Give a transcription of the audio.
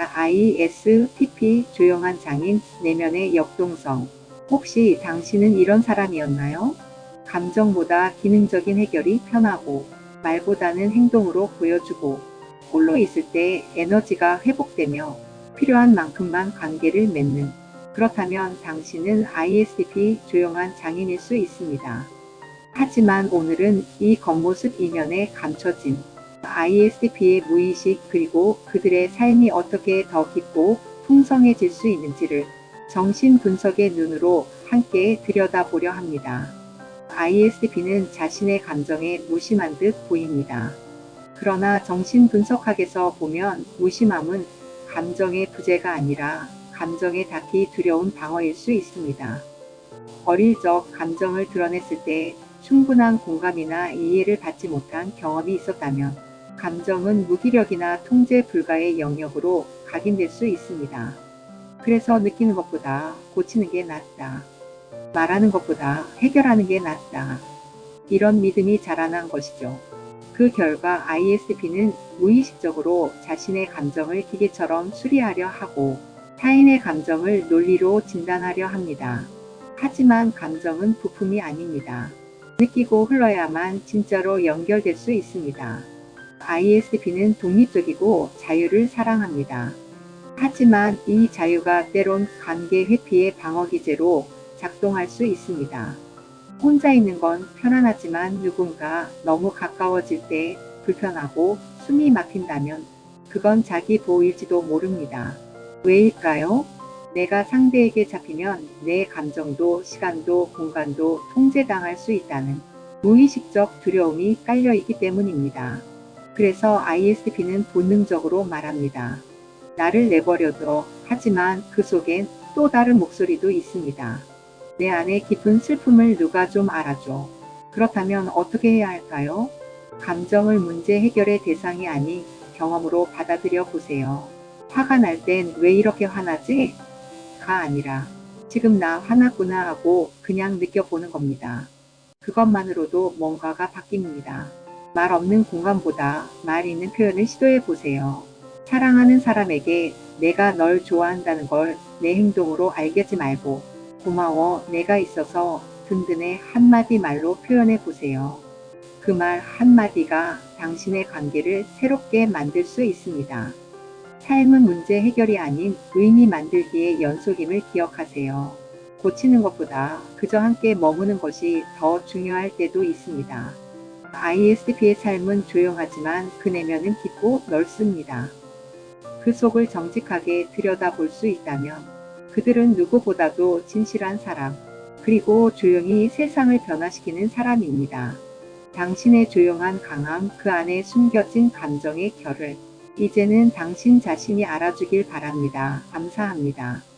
ISTP 조용한 장인 내면의 역동성. 혹시 당신은 이런 사람이었나요? 감정보다 기능적인 해결이 편하고 말보다는 행동으로 보여주고 홀로 있을 때 에너지가 회복되며 필요한 만큼만 관계를 맺는 그렇다면 당신은 ISTP 조용한 장인일 수 있습니다. 하지만 오늘은 이 겉모습 이면에 감춰진 ISTP의 무의식 그리고 그들의 삶이 어떻게 더 깊고 풍성해질 수 있는지를 정신 분석의 눈으로 함께 들여다보려 합니다. ISTP는 자신의 감정에 무심한 듯 보입니다. 그러나 정신 분석학에서 보면 무심함은 감정의 부재가 아니라 감정에 닿기 두려운 방어일 수 있습니다. 어릴 적 감정을 드러냈을 때 충분한 공감이나 이해를 받지 못한 경험이 있었다면 감정은 무기력이나 통제 불가의 영역으로 각인될 수 있습니다. 그래서 느끼는 것보다 고치는 게 낫다. 말하는 것보다 해결하는 게 낫다. 이런 믿음이 자라난 것이죠. 그 결과 ISTP는 무의식적으로 자신의 감정을 기계처럼 수리하려 하고 타인의 감정을 논리로 진단하려 합니다. 하지만 감정은 부품이 아닙니다. 느끼고 흘러야만 진짜로 연결될 수 있습니다. ISTP는 독립적이고 자유를 사랑합니다. 하지만 이 자유가 때론 관계 회피의 방어기제로 작동할 수 있습니다. 혼자 있는 건 편안하지만 누군가 너무 가까워질 때 불편하고 숨이 막힌다면 그건 자기 보호일지도 모릅니다. 왜일까요? 내가 상대에게 잡히면 내 감정도 시간도 공간도 통제당할 수 있다는 무의식적 두려움이 깔려 있기 때문입니다. 그래서 ISTP는 본능적으로 말합니다. 나를 내버려둬 하지만 그 속엔 또 다른 목소리도 있습니다. 내 안에 깊은 슬픔을 누가 좀 알아줘. 그렇다면 어떻게 해야 할까요? 감정을 문제 해결의 대상이 아닌 경험으로 받아들여 보세요. 화가 날 땐 왜 이렇게 화나지? 가 아니라 지금 나 화났구나 하고 그냥 느껴보는 겁니다. 그것만으로도 뭔가가 바뀝니다. 말 없는 공간보다 말 있는 표현을 시도해 보세요. 사랑하는 사람에게 내가 널 좋아한다는 걸 내 행동으로 알겠지 말고 고마워 내가 있어서 든든해 한마디 말로 표현해 보세요. 그 말 한마디가 당신의 관계를 새롭게 만들 수 있습니다. 삶은 문제 해결이 아닌 의미 만들기의 연속임을 기억하세요. 고치는 것보다 그저 함께 머무는 것이 더 중요할 때도 있습니다. ISTP의 삶은 조용하지만 그 내면은 깊고 넓습니다. 그 속을 정직하게 들여다볼 수 있다면 그들은 누구보다도 진실한 사람, 그리고 조용히 세상을 변화시키는 사람입니다. 당신의 조용한 강함 그 안에 숨겨진 감정의 결을 이제는 당신 자신이 알아주길 바랍니다. 감사합니다.